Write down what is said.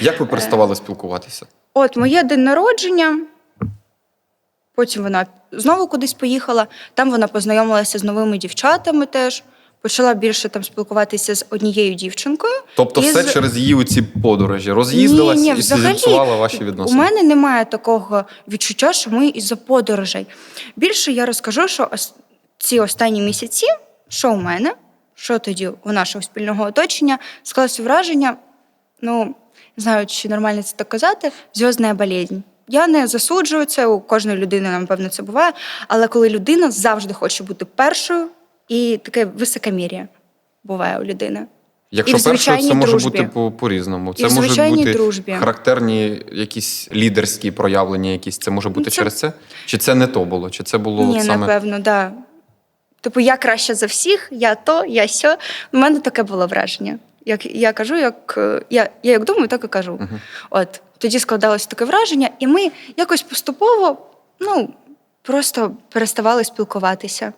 Як ви переставали спілкуватися? От моє день народження. Потім вона знову кудись поїхала. Там вона познайомилася з новими дівчатами теж. Почала більше там спілкуватися з однією дівчинкою. Тобто, І все з- через її оці подорожі ні, і зіпсувала ваші У мене немає такого відчуття, що ми із-за подорожей. Більше я розкажу, що ці останні місяці, що у мене, що тоді у нашого спільного оточення, склалося враження, ну, не знаю, чи нормально це так казати, зв'язна болезнь. Я не засуджую це, у кожної людини, напевно, це буває. Але коли людина завжди хоче бути першою, і таке високомір'я буває у людини. Якщо і першою, це може дружбі. бути по- по-різному. Це може бути дружбі. характерні якісь лідерські проявлення, якісь це може бути Це- через це? Чи це не то було? Чи це було Ні, саме напевно, так. Да. Типу, я краще за всіх, я то, я сьо. У мене таке було враження. Як я кажу, як е, я, я як думаю, так і кажу. Мгм. От тоді складалось таке враження, і ми якось поступово, ну просто переставали спілкуватися.